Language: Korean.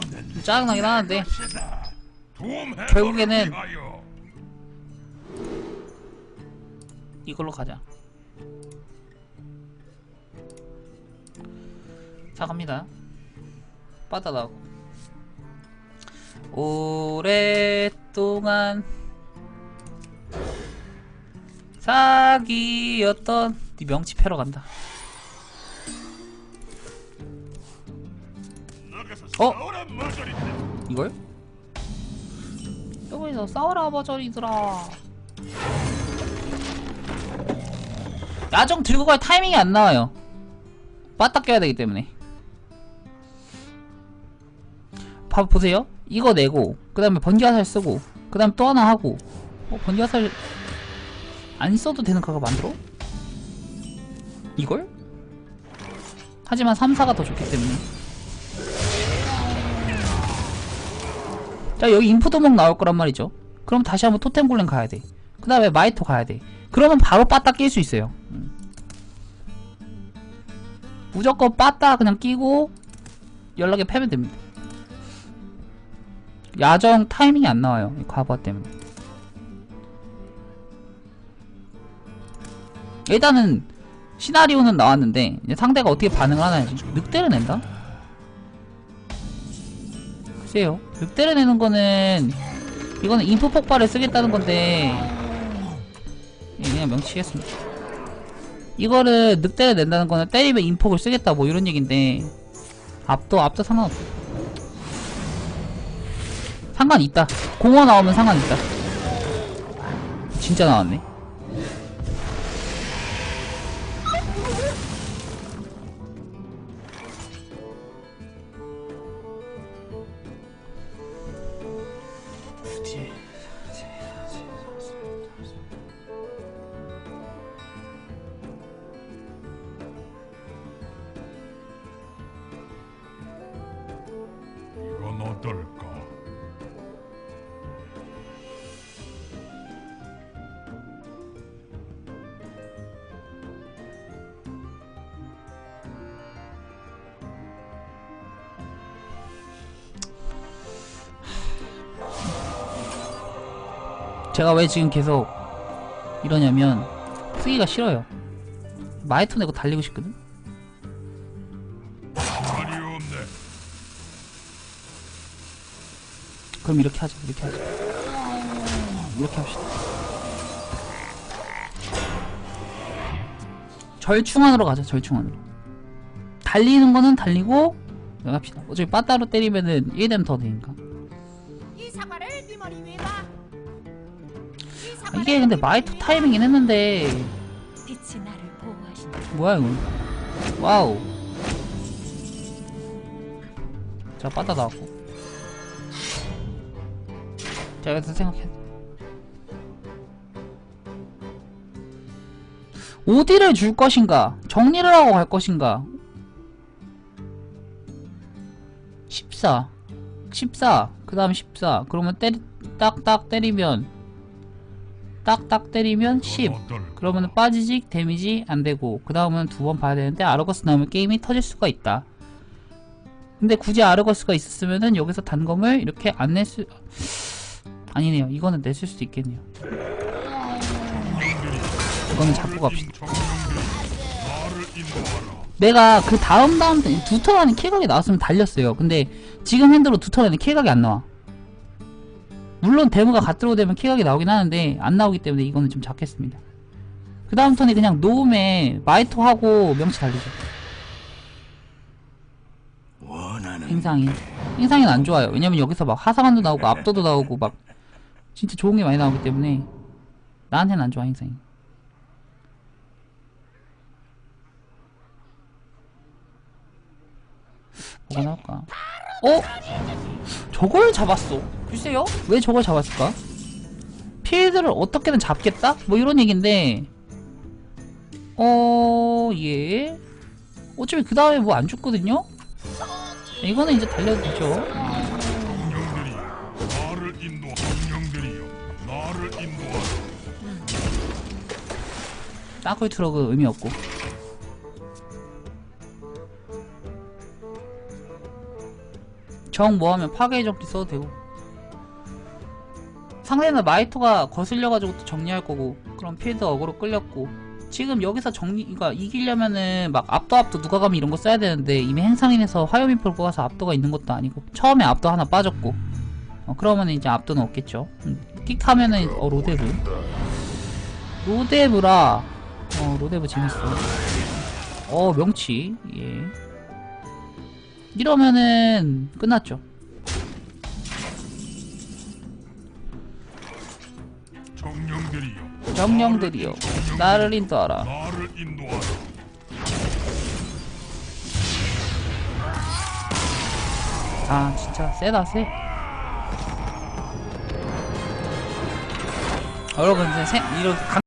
좀 짜증나긴 하는데. 결국에는. 이걸로 가자. 자 갑니다. 빠따나고. 오랫동안 사기였던 네 명치 패러 간다 어? 싸우라 머저리 이걸? 여기서 싸워라 버저리들아 야정 들고 갈 타이밍이 안 나와요 빠딱 껴야 되기 때문에 봐 보세요 이거 내고 그 다음에 번개화살 쓰고 그 다음에 또 하나 하고 어 번개화살 안 써도 되는 카가 만들어? 이걸? 하지만 3, 4가 더 좋기 때문에 자 여기 인프도목 나올 거란 말이죠. 그럼 다시 한번 토템 골렘 가야 돼그 다음에 마이토 가야 돼. 그러면 바로 빠따 낄 수 있어요. 음. 무조건 빠따 그냥 끼고 연락에 패면 됩니다. 야정 타이밍이 안 나와요 이 과부하 때문에. 일단은 시나리오는 나왔는데 상대가 어떻게 반응을 하나 늑대를 낸다? 글쎄요 늑대를 내는 거는 이거는 인프 폭발을 쓰겠다는 건데. 예, 그냥 명치겠습니다. 이거를 늑대를 낸다는 거는 때리면 인폭을 쓰겠다 뭐 이런 얘긴데. 앞도 앞도 상관없어 상관 있다. 공허 나오면 상관 있다. 진짜 나왔네 이건 어떨까? 제가 왜 지금 계속 이러냐면 쓰기가 싫어요. 마이토 내고 달리고 싶거든. 그럼 이렇게 하자 이렇게 하자. 이렇게 합시다. 절충안으로 가자 절충안으로. 달리는 거는 달리고 이거 합시다. 어차피 빠따로 때리면은 1뎀 더 되니까. 이 사과를 네 머리 위에 놔. 이 이게 근데 네 마이토 타이밍이긴 했는데. 뭐야 이거? 와우. 자 빠따 나왔고. 자 여기서 생각해. 어디를 줄 것인가? 정리를 하고 갈 것인가? 14 14 그 다음 14 그러면 때리 딱딱 때리면 딱딱 때리면 10 이건 어떨까? 그러면 빠지직 데미지 안되고. 그 다음은 두 번 봐야 되는데 아르거스 나오면 게임이 터질 수가 있다. 근데 굳이 아르거스가 있었으면은 여기서 단검을 이렇게 안 낼 수 아니네요. 이거는 냈을 수도 있겠네요. 이거는 잡고 갑시다. 내가 그 다음 다음 두 턴 안에 킬각이 나왔으면 달렸어요. 근데 지금 핸드로 두 턴 안에 킬각이 안 나와 물론 데모가 갓 들어 되면 킬각이 나오긴 하는데 안 나오기 때문에 이거는 좀 잡겠습니다. 그 다음 턴에 그냥 노움에 마이토 하고 명치 달리죠. 행상이. 행상이는 안 좋아요. 왜냐면 여기서 막 하사관도 나오고 압도도 나오고 막 진짜 좋은 게 많이 나오기 때문에 나한테는 안 좋아 행상이. 뭐가 나올까 어? 저걸 잡았어 글쎄요 왜 저걸 잡았을까 필드를 어떻게든 잡겠다? 뭐 이런 얘긴데 어... 예 어차피 그 다음에 뭐 안 죽거든요? 이거는 이제 달려도 되죠. 청년들이 나를 인도. 청년들이여 나를 인도하라. 땅굴 트럭은 의미 없고. 정 모하면 파괴의 적기 써도 되고. 상대는 마이토가 거슬려가지고 또 정리할 거고 그럼 필드 어그로 끌렸고. 지금 여기서 정리 그러니까 이기려면은 막 압도 압도 누가 가면 이런 거 써야 되는데 이미 행상인에서 화염인풀 뽑아서 압도가 있는 것도 아니고 처음에 압도 하나 빠졌고. 어, 그러면 이제 압도는 없겠죠. 음, 끽 하면은 어 로데브. 로데브라 어 로데브 재밌어. 어 명치. 예 이러면은 끝났죠. 정령들이여. 정령들이여. 나를 인도하라. 나를 인도하라. 아 진짜 세다 세. 여러분 이제 강